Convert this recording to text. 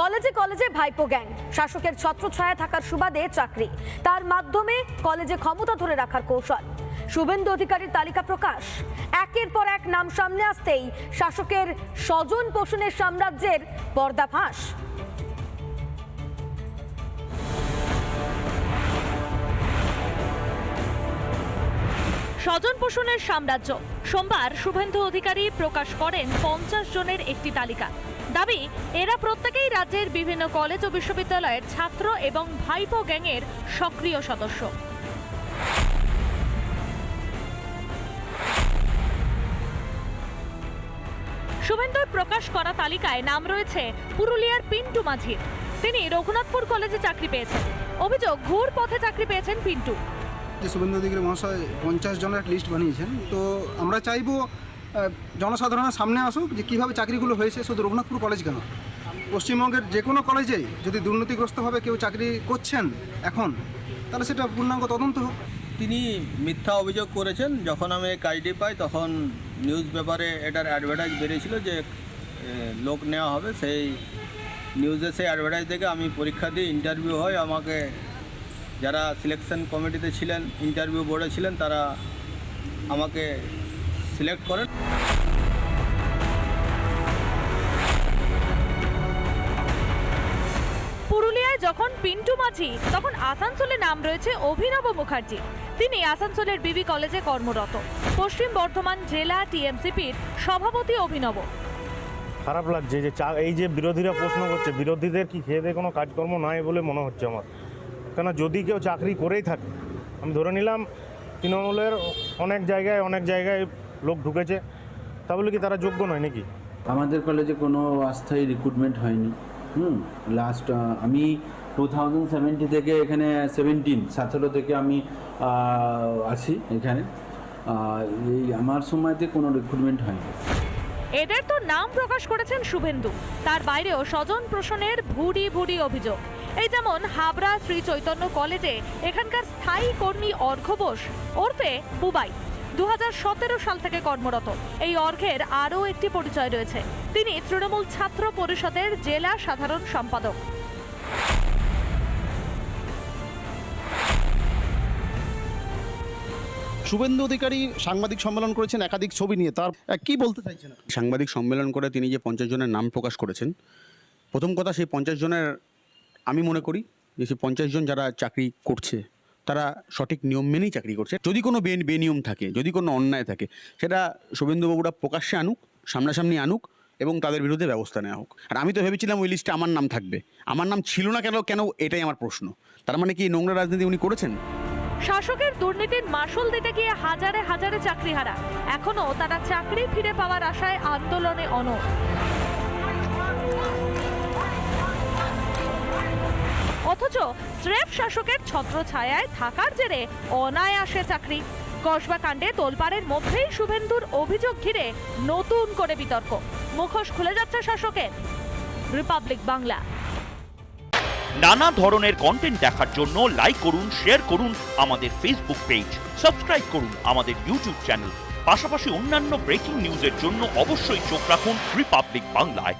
কলেজে কলেজে ভাইপো গ্যাং। শাসকের ছত্রছায়া থাকার সুবাদে চাকরি। তার মাধ্যমে কলেজে ক্ষমতা ধরে রাখার কৌশল। শুভেন্দু অধিকারীর তালিকা প্রকাশ। একের পর এক নাম সামনে আসতেই শাসকের স্বজন পোষণের সাম্রাজ্যের পর্দাফাঁস স্বজন পোষণের সাম্রাজ্য। সোমবার শুভেন্দু অধিকারী প্রকাশ করেন পঞ্চাশ জনের একটি তালিকা। দাবি, এরা প্রত্যেকেই রাজ্যের বিভিন্ন কলেজ ও বিশ্ববিদ্যালয়ের ছাত্র এবং ভাইপো গ্যাংয়ের সক্রিয় সদস্য। শুভেন্দুর প্রকাশ করা তালিকায় নাম রয়েছে পুরুলিয়ার পিন্টু মাঝির। তিনি রঘুনাথপুর কলেজে চাকরি পেয়েছেন। অভিযোগ, ঘুর পথে চাকরি পেয়েছেন পিন্টু। যে শুভেন্দু অধিকারী মহাশয় পঞ্চাশ জনের লিস্ট বানিয়েছেন, তো আমরা চাইব জনসাধারণের সামনে আসুক যে কীভাবে চাকরিগুলো হয়েছে, শুধু রঘুনাথপুর কলেজ কেন? পশ্চিমবঙ্গের যে কোনো কলেজেই যদি দুর্নীতিগ্রস্তভাবে কেউ চাকরি করছেন এখন, তাহলে সেটা পূর্ণাঙ্গ তদন্ত হোক। তিনি মিথ্যা অভিযোগ করেছেন, যখন আমি কাজটি পাই, তখন নিউজ পেপারে এটার অ্যাডভার্টাইজ বেরিয়েছিল যে লোক নেওয়া হবে। সেই নিউজে সেই অ্যাডভার্টাইজ দেখে আমি পরীক্ষা দিয়ে ইন্টারভিউ হয়। আমাকে যারা সিলেকশন কমিটিতে ছিলেন ইন্টারভিউ বোর্ডে ছিলেন, তারা আমাকে সিলেক্ট করেন। পুরুলিয়ায় যখন পিন্টু মাঝি তখন আসানসোলে নাম রয়েছে অভিনব মুখার্জি। তিনি আসানসোলের বিবি কলেজে কর্মরত। পশ্চিম বর্ধমান জেলা টিএমসিপির সভাপতি অভিনব। খারাপ লাগছে যে চা এই যে বিরোধীরা প্রশ্ন করছে বিরোধীদের কি খেয়ে দেয়ে কোনো কাজকর্ম নাই বলে মনে হচ্ছে আমার। কেন যদি কেউ চাকরি করেই থাকে আমি ধরে নিলাম তৃণমূলের অনেক জায়গায় অনেক জায়গায় লোক ঢুকেছে। তা বলে কি তারা যোগ্য নয় নাকি? আমাদের কলেজে কোনো অস্থায়ী রিক্রুটমেন্ট হয়নি। হুম লাস্ট আমি টু থাউজেন্ড সেভেন্টি থেকে এখানে সেভেন্টিন সতেরো থেকে আমি আছি এখানে। এই আমার সময়তে কোনো রিক্রুটমেন্ট হয়নি। এদের তো নাম প্রকাশ করেছেন শুভেন্দু। তার বাইরেও স্বজন প্রশ্নের ভুড়ি ভুড়ি অভিযোগ। এই যেমন হাবড়া শ্রী চৈতন্য কলেজে এখানকার স্থায়ী কর্মী অর্ঘ্য বোস ওরফে বুবাই। দু হাজার সতেরো সাল থেকে কর্মরত। এই অর্ঘের আরও একটি পরিচয় রয়েছে। তিনি তৃণমূল ছাত্র পরিষদের জেলা সাধারণ সম্পাদক। শুভেন্দু অধিকারী সাংবাদিক সম্মেলন করেছেন একাধিক ছবি নিয়ে। তার কি বলতে চাইছেন সাংবাদিক সম্মেলন করে তিনি যে পঞ্চাশ জনের নাম প্রকাশ করেছেন প্রথম কথা সেই পঞ্চাশ জনের আমি মনে করি যে সেই পঞ্চাশ জন যারা চাকরি করছে তারা সঠিক নিয়ম মেনেই চাকরি করছে। যদি কোনো বে, বেনিয়ম থাকে, যদি কোনো অন্যায় থাকে, সেটা শুভেন্দুবাবুরা প্রকাশ্যে আনুক, সামনাসামনি আনুক এবং তাদের বিরুদ্ধে ব্যবস্থা নেওয়া হোক। আর আমি তো ভেবেছিলাম ওই লিস্টে আমার নাম থাকবে। আমার নাম ছিল না কেন কেন এটাই আমার প্রশ্ন। তার মানে কি নোংরা রাজনীতি উনি করেছেন? শাসকের দুর্নীতির মাসুল দিতে গিয়ে হাজারে হাজারে চাকরিহারা। এখনও তারা চাকরি ফিরে পাওয়ার আশায় আন্দোলনে অনড়। স্রেফ শাসকের ছত্রছায়ায় থাকার জেরে অনায়াসে চাকরি। কসবা কাণ্ডে তোলপাড়ের মধ্যেই শুভেন্দুর অভিযোগ ঘিরে নতুন করে বিতর্ক। মুখোশ খুলে যাচ্ছে শাসকের। রিপাবলিক বাংলা। নানা ধরনের কন্টেন্ট দেখার জন্য লাইক করুন শেয়ার করুন আমাদের ফেসবুক পেজ সাবস্ক্রাইব করুন আমাদের ইউটিউব চ্যানেল পাশাপাশি অন্যান্য ব্রেকিং নিউজের জন্য অবশ্যই চোখ রাখুন রিপাবলিক বাংলায়